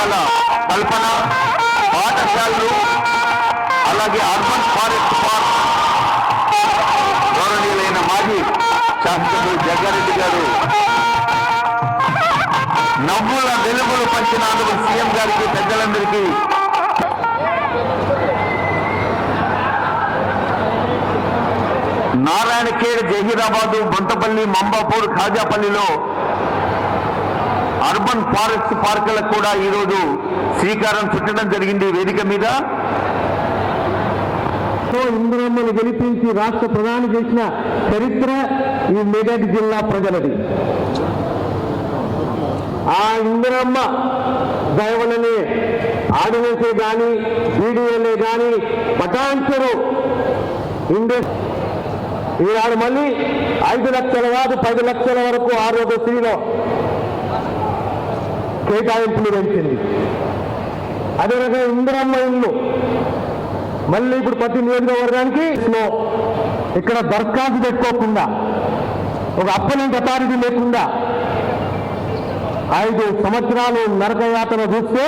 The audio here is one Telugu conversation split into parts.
పాఠశాల కల్పన పాఠశాలలు అలాగే అర్బన్ ఫారెస్ట్ పార్క్ గౌరవీయులైన మాజీ శాసకుడు జగ్గారెడ్డి గారు. నవ్వుల వెలుగులు పంచినందుకు సీఎం గారికి పెద్దలందరికీ నారాయణఖేడ్ జహీరాబాదు బొంతపల్లి మంబాపూర్ ఖాజాపల్లిలో అర్బన్ ఫారెస్ట్ పార్కులకు కూడా ఈరోజు శ్రీకారం చుట్టడం జరిగింది వేదిక మీద. తో గెలిపించి రాష్ట్ర ప్రధాని చేసిన చరిత్ర ఈ మెదక్ జిల్లా ప్రజలది. ఆ ఇందిరమ్మ దయవలనే ఆర్డినెన్సే కానీ బీడీఎల్ఏ కానీ పటాంచరు ఇండస్ ఈనాడు మళ్ళీ ఐదు లక్షల కాదు పది లక్షల వరకు ఆరోగ్యశ్రీలో కేటాయింపులు పెంచింది అదే రకంగా ఇందిరమ్మ ఇల్లు. మళ్ళీ ఇప్పుడు ప్రతి నియోజకవర్గానికి ఇక్కడ దరఖాస్తు పెట్టుకోకుండా ఒక అప్పలింటి అథారిటీ లేకుండా ఐదు సంవత్సరాలు నరకయాత్ర చూస్తే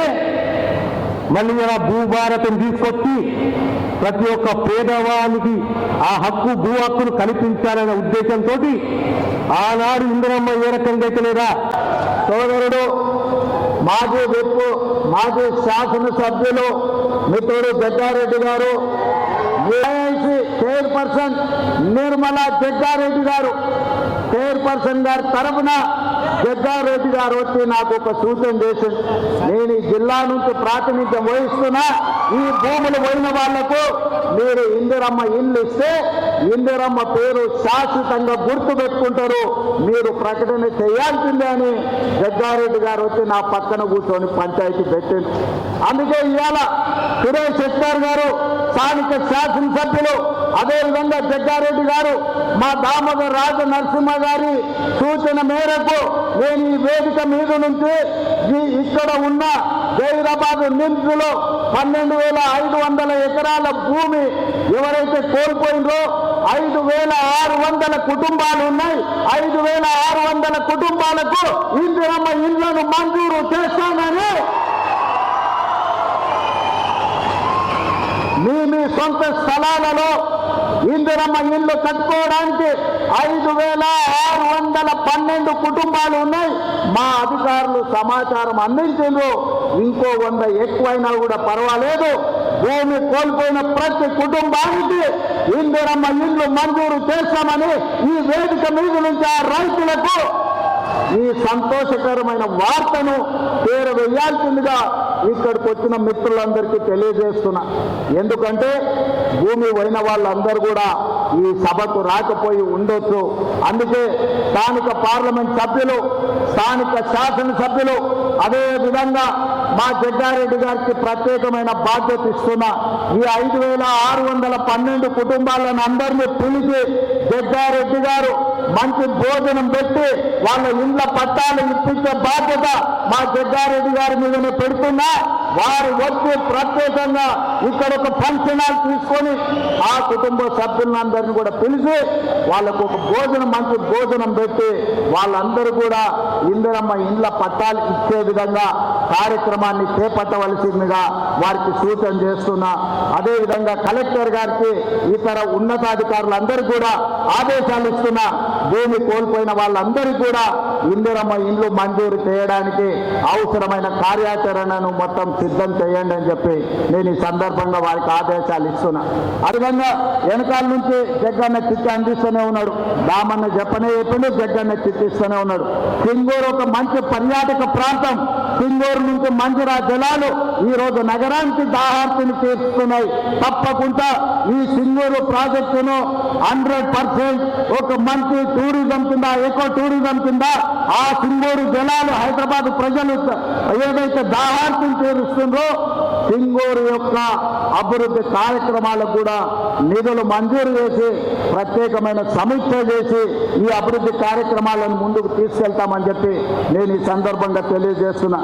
మళ్ళీ ఇలా భూభారతం తీసుకొచ్చి ప్రతి ఒక్క పేదవానికి ఆ హక్కు భూ హక్కును కల్పించాలనే ఉద్దేశంతో ఆనాడు ఇందిరమ్మ ఏ రకంగా అయితే లేదా? సోదరుడు మాజీ విప్ మాజీ శాసనసభ్యులు మిత్రుడు జగ్గారెడ్డి గారు ఏఐసి చైర్పర్సన్ నిర్మలా జగ్గారెడ్డి గారు. చైర్పర్సన్ గారి తరఫున జగ్గారెడ్డి గారు వచ్చి నాకు ఒక సూచన చేసింది నేను ఈ జిల్లా నుంచి ప్రాతినిధ్యం వహిస్తున్నా. ఈ భూములు పోయిన వాళ్ళకు మీరు ఇందిరమ్మ ఇల్లు ఇస్తే ఇందిరమ్మ పేరు శాశ్వతంగా గుర్తు పెట్టుకుంటారు. మీరు ప్రకటన చేయాల్సిందే అని జగ్గారెడ్డి గారు వచ్చి నా పక్కన కూర్చొని పంచాయతీ పెట్టింది అందుకే ఇవాళ సురేష్ శెట్టార్ గారు స్థానిక శాసనసభ్యులు అదేవిధంగా జగ్గారెడ్డి గారు మా దామోదర్ రాజ నరసింహ గారి సూచన మేరకు నేను ఈ వేదిక మీద నుంచి ఇక్కడ ఉన్న జైరాబాద్ నిమ్స్ పన్నెండు వేల ఐదు వందల ఎకరాల భూమి ఎవరైతే కోల్పోయిందో ఐదు వేల ఆరు వందల కుటుంబాలు ఉన్నాయి. ఐదు వేల ఆరు వందల కుటుంబాలకు ఇందిరమ్మ ఇళ్ళను మంజూరు చేస్తానని మీ మీ సొంత స్థలాలలో ఇందిరమ్మ ఇల్లు కట్టుకోవడానికి ఐదు వేల ఆరు వందల పన్నెండు కుటుంబాలు ఉన్నాయి. మా అధికారులు సమాచారం అందించారు ఇంకో వంద ఎక్కువైనా కూడా పర్వాలేదు. భూమి కోల్పోయిన ప్రతి కుటుంబానికి ఇందిరమ్మ ఇల్లు మంజూరు చేస్తామని ఈ వేదిక మీద నుంచి ఆ రైతులకు ఈ సంతోషకరమైన వార్తను పేరు వేయాల్సిందిగా ఇక్కడికి వచ్చిన మిత్రులందరికీ తెలియజేస్తున్నా. ఎందుకంటే భూమి పోయిన వాళ్ళందరూ కూడా ఈ సభకు రాకపోయి ఉండొచ్చు. అందుకే స్థానిక పార్లమెంట్ సభ్యులు స్థానిక శాసనసభ్యులు అదే విధంగా మా జగ్గారెడ్డి గారికి ప్రత్యేకమైన బాధ్యత ఇస్తున్నా. ఈ ఐదు వేల ఆరు వందల పన్నెండు కుటుంబాలను అందరినీ పిలిచి జగ్గారెడ్డి గారు మంచి భోజనం పెట్టి వాళ్ళ ఇండ్ల పట్టాలు ఇప్పించే బాధ్యత మా జగ్గారెడ్డి గారి మీదనే పెడుతున్నా. Allah వారు వచ్చి ప్రత్యేకంగా ఇక్కడ ఒక ఫంక్షన్ హాల్ తీసుకొని ఆ కుటుంబ సభ్యులందరినీ కూడా పిలిచి వాళ్ళకు ఒక భోజనం మంచి భోజనం పెట్టి వాళ్ళందరూ కూడా ఇందిరమ్మ ఇండ్ల పట్టాలు ఇచ్చే విధంగా కార్యక్రమాన్ని చేపట్టవలసిందిగా వారికి సూచన చేస్తున్నా. అదేవిధంగా కలెక్టర్ గారికి ఇతర ఉన్నతాధికారులందరూ కూడా ఆదేశాలు ఇస్తున్నా. భూమి కోల్పోయిన వాళ్ళందరికీ కూడా ఇందిరమ్మ ఇండ్లు మంజూరు చేయడానికి అవసరమైన కార్యాచరణను మొత్తం సిద్ధం చేయండి అని చెప్పి నేను ఈ సందర్భంగా వారికి ఆదేశాలు ఇస్తున్నా. అదేవిధంగా వెనకాల నుంచి జగ్గన్న చిట్టి అందిస్తూనే ఉన్నాడు. దామన్న చెప్పనే చెప్పిండు జగ్గన్న చిట్టిస్తూనే ఉన్నాడు. సింగూరు ఒక మంచి పర్యాటక ప్రాంతం. సింగూరు నుంచి మంజురా జలాలు ఈ రోజు నగరానికి దాహార్తిని తీరుస్తున్నాయి తప్పకుండా ఈ సింగూరు ప్రాజెక్టును హండ్రెడ్ పర్సెంట్ ఒక మంచి టూరిజం కింద ఎకో టూరిజం కింద ఆ సింగూరు జలాలు హైదరాబాద్ ప్రజలు ఏదైతే దాహార్తిని తీరుస్తుందో సింగూరు యొక్క అభివృద్ధి కార్యక్రమాలకు కూడా నిధులు మంజూరు చేసి ప్రత్యేకమైన సమీక్ష చేసి ఈ అభివృద్ధి కార్యక్రమాలను ముందుకు తీసుకెళ్తామని చెప్పి నేను ఈ సందర్భంగా తెలియజేస్తున్నా.